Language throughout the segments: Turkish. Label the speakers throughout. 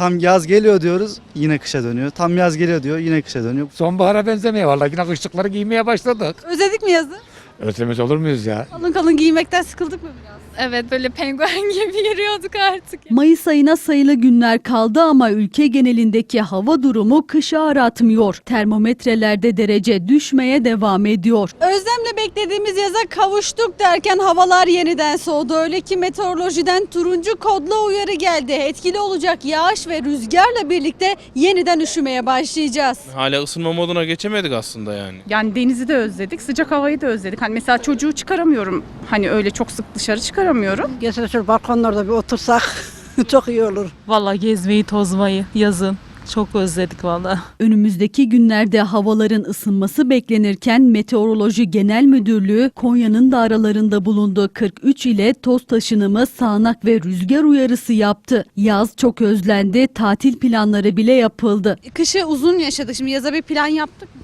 Speaker 1: Tam yaz geliyor diyoruz yine kışa dönüyor. Tam yaz geliyor diyor yine kışa dönüyor.
Speaker 2: Sonbahara benzemiyor vallahi yine kışlıkları giymeye başladık.
Speaker 3: Özledik mi yazı?
Speaker 2: Özlemez olur muyuz ya?
Speaker 3: Kalın kalın giymekten sıkıldık mı biraz?
Speaker 4: Evet böyle penguen gibi yürüyorduk artık.
Speaker 5: Mayıs ayına sayılı günler kaldı ama ülke genelindeki hava durumu kışı aratmıyor. Termometrelerde derece düşmeye devam ediyor.
Speaker 3: Özlemle beklediğimiz yaza kavuştuk derken havalar yeniden soğudu. Öyle ki meteorolojiden turuncu kodlu uyarı geldi. Etkili olacak yağış ve rüzgarla birlikte yeniden üşümeye başlayacağız.
Speaker 6: Hala ısınma moduna geçemedik aslında yani.
Speaker 7: Yani denizi de özledik, sıcak havayı da özledik. Hani mesela çocuğu çıkaramıyorum. Hani öyle çok sık dışarı çıkaramıyorum.
Speaker 8: Gelse şu balkonlarda bir otursak çok iyi olur.
Speaker 9: Vallahi gezmeyi tozmayı yazın. Çok özledik vallahi.
Speaker 5: Önümüzdeki günlerde havaların ısınması beklenirken Meteoroloji Genel Müdürlüğü Konya'nın da aralarında bulunduğu 43 ile toz taşınımı, sağanak ve rüzgar uyarısı yaptı. Yaz çok özlendi, tatil planları bile yapıldı.
Speaker 3: Kışı uzun yaşadık. Şimdi yaza bir plan yaptık mı?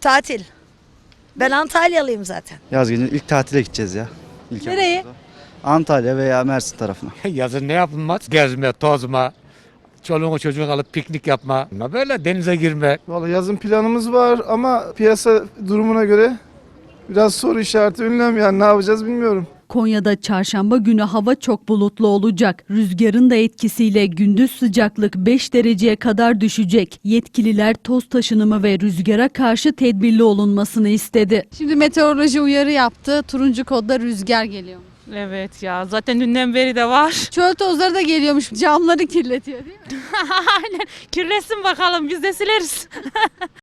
Speaker 10: Tatil. Ben Antalyalıyım zaten.
Speaker 1: Yaz gelince ilk tatile gideceğiz ya. İlk
Speaker 3: Nereye?
Speaker 1: Antalya veya Mersin tarafına.
Speaker 2: Yazın ne yapılmaz? Gezme, tozma, çoluğunu çocuğunu alıp piknik yapma. Böyle denize girme.
Speaker 11: Vallahi yazın planımız var ama piyasa durumuna göre biraz soru işareti ünlem yani ne yapacağız bilmiyorum.
Speaker 5: Konya'da çarşamba günü hava çok bulutlu olacak. Rüzgarın da etkisiyle gündüz sıcaklık 5 dereceye kadar düşecek. Yetkililer toz taşınımı ve rüzgara karşı tedbirli olunmasını istedi.
Speaker 3: Şimdi meteoroloji uyarı yaptı. Turuncu kodda rüzgar geliyor.
Speaker 9: Evet ya zaten dünden beri de var.
Speaker 3: Çöl tozları da geliyormuş. Camları kirletiyor değil mi?
Speaker 9: Aynen. Kirletsin bakalım biz de sileriz.